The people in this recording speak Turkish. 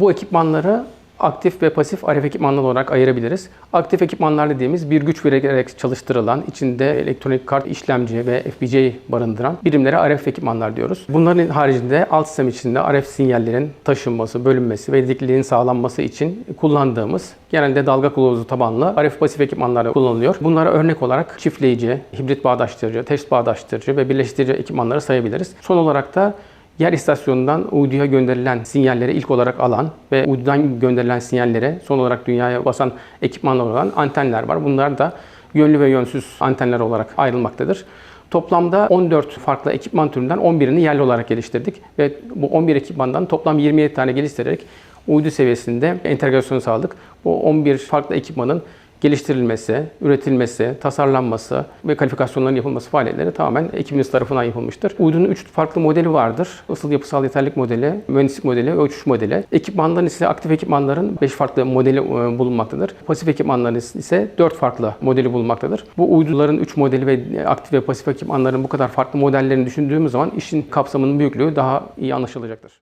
Bu ekipmanları aktif ve pasif RF ekipmanlar olarak ayırabiliriz. Aktif ekipmanlar dediğimiz bir güç vererek çalıştırılan, içinde elektronik kart işlemci ve FPGA barındıran birimlere RF ekipmanlar diyoruz. Bunların haricinde alt sistem içinde RF sinyallerin taşınması, bölünmesi ve dedikliliğin sağlanması için kullandığımız genelde dalga kılavuzu tabanlı RF pasif ekipmanlar kullanılıyor. Bunlara örnek olarak çiftleyici, hibrit bağdaştırıcı, test bağdaştırıcı ve birleştirici ekipmanları sayabiliriz. Son olarak da Yer istasyonundan uyduya gönderilen sinyalleri ilk olarak alan ve uydudan gönderilen sinyallere son olarak dünyaya basan ekipmanlar olan antenler var. Bunlar da yönlü ve yönsüz antenler olarak ayrılmaktadır. Toplamda 14 farklı ekipman türünden 11'ini yerli olarak geliştirdik ve bu 11 ekipmandan toplam 27 tane geliştirerek uydu seviyesinde entegrasyon sağladık. Bu 11 farklı ekipmanın geliştirilmesi, üretilmesi, tasarlanması ve kalifikasyonların yapılması faaliyetleri tamamen ekibimiz tarafından yapılmıştır. Uydunun 3 farklı modeli vardır. Isıl yapısal yeterlik modeli, mühendislik modeli ve uçuş modeli. Ekipmanların ise aktif ekipmanların 5 farklı modeli e, bulunmaktadır. Pasif ekipmanların ise 4 farklı modeli bulunmaktadır. Bu uyduların 3 modeli ve aktif ve pasif ekipmanların bu kadar farklı modellerini düşündüğümüz zaman işin kapsamının büyüklüğü daha iyi anlaşılacaktır.